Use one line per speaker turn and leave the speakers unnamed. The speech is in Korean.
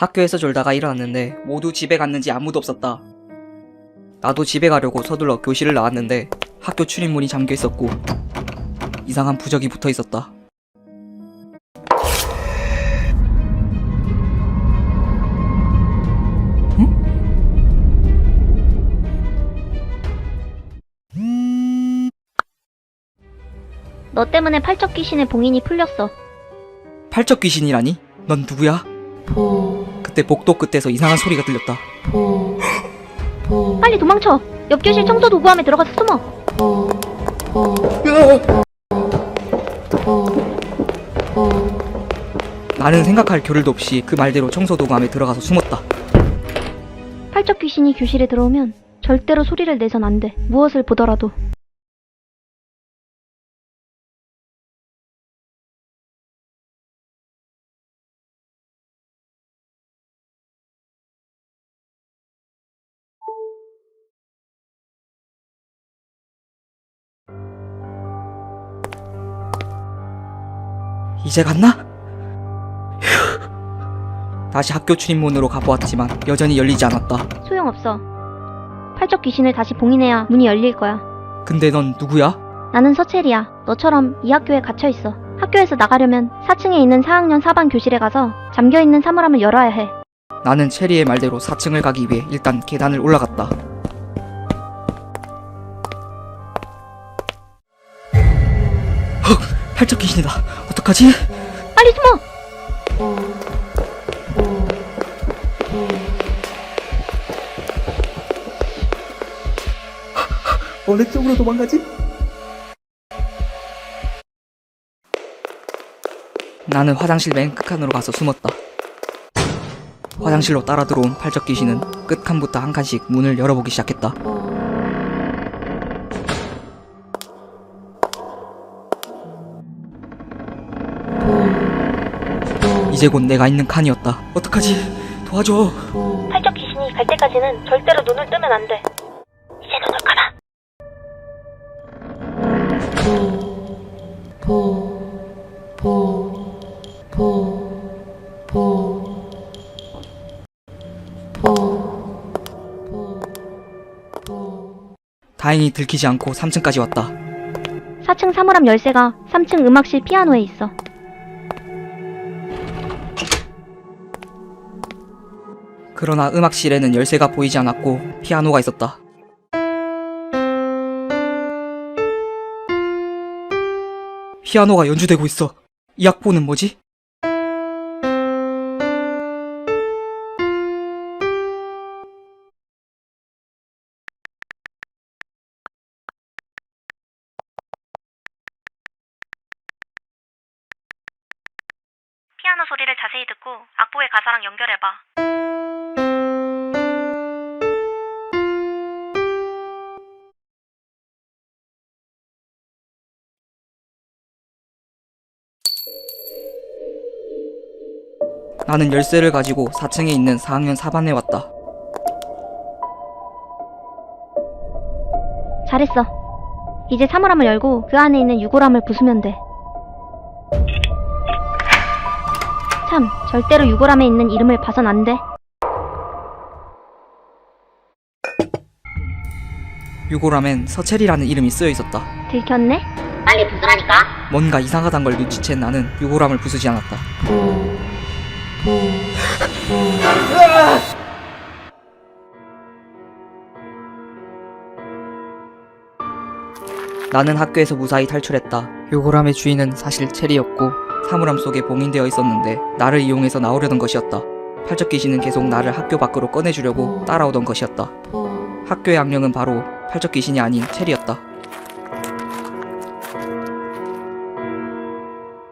학교에서 졸다가 일어났는데 모두 집에 갔는지 아무도 없었다. 나도 집에 가려고 서둘러 교실을 나왔는데 학교 출입문이 잠겨 있었고 이상한 부적이 붙어 있었다.
너 때문에 팔적 귀신의 봉인이 풀렸어.
팔적 귀신이라니? 넌 누구야? 그때 복도 끝에서 이상한 소리가 들렸다.
빨리 도망쳐. 옆 교실 청소 도구함에 들어가서 숨어.
나는 생각할 겨를도 없이 그 말대로 청소도구함에 들어가서 숨었다.
팔적 귀신이 교실에 들어오면 절대로 소리를 내선 안 돼. 무엇을 보더라도.
이제 갔나? 휴. 다시 학교 출입문으로 가보았지만 여전히 열리지 않았다.
소용없어. 팔적 귀신을 다시 봉인해야 문이 열릴 거야.
근데 넌 누구야?
나는 서첼이야. 너처럼 이 학교에 갇혀 있어. 학교에서 나가려면 4층에 있는 4학년 4반 교실에 가서 잠겨 있는 사물함을 열어야 해.
나는 체리의 말대로 4층을 가기 위해 일단 계단을 올라갔다. 헉! 팔적 귀신이다. 어떡하지?
빨리 숨어!
어느 쪽으로 도망가지? 나는 화장실 맨 끝칸으로 가서 숨었다. 화장실로 따라 들어온 팔적 귀신은 끝칸부터 한 칸씩 문을 열어보기 시작했다. 이제 곧 내가 있는 칸이었다. 어떡하지? 도와줘.
팔적 귀신이 갈 때까지는 절대로 눈을 뜨면 안 돼. 이제 눈을 감아.
다행히 들키지 않고 3층까지 왔다.
4층 사물함 열쇠가 3층 음악실 피아노에 있어.
그러나 음악실에는 열쇠가 보이지 않았고 피아노가 있었다. 피아노가 연주되고 있어. 이 악보는 뭐지?
피아노 소리를 자세히 듣고 악보의 가사랑 연결해봐.
나는 열쇠를 가지고 4층에 있는 4학년 4반에 왔다.
잘했어. 이제 사물함을 열고 그 안에 있는 유골함을 부수면 돼. 참, 절대로 유골함에 있는 이름을 봐선 안 돼.
유골함엔 서첼이라는 이름이 쓰여 있었다.
들켰네?
빨리 부수라니까.
뭔가 이상하단 걸 눈치챈 나는 유골함을 부수지 않았다. 나는 학교에서 무사히 탈출했다. 유골함의 주인은 사실 체리였고 사물함 속에 봉인되어 있었는데 나를 이용해서 나오려던 것이었다. 팔적 귀신은 계속 나를 학교 밖으로 꺼내주려고 따라오던 것이었다. 학교의 악령은 바로 팔적 귀신이 아닌 체리였다.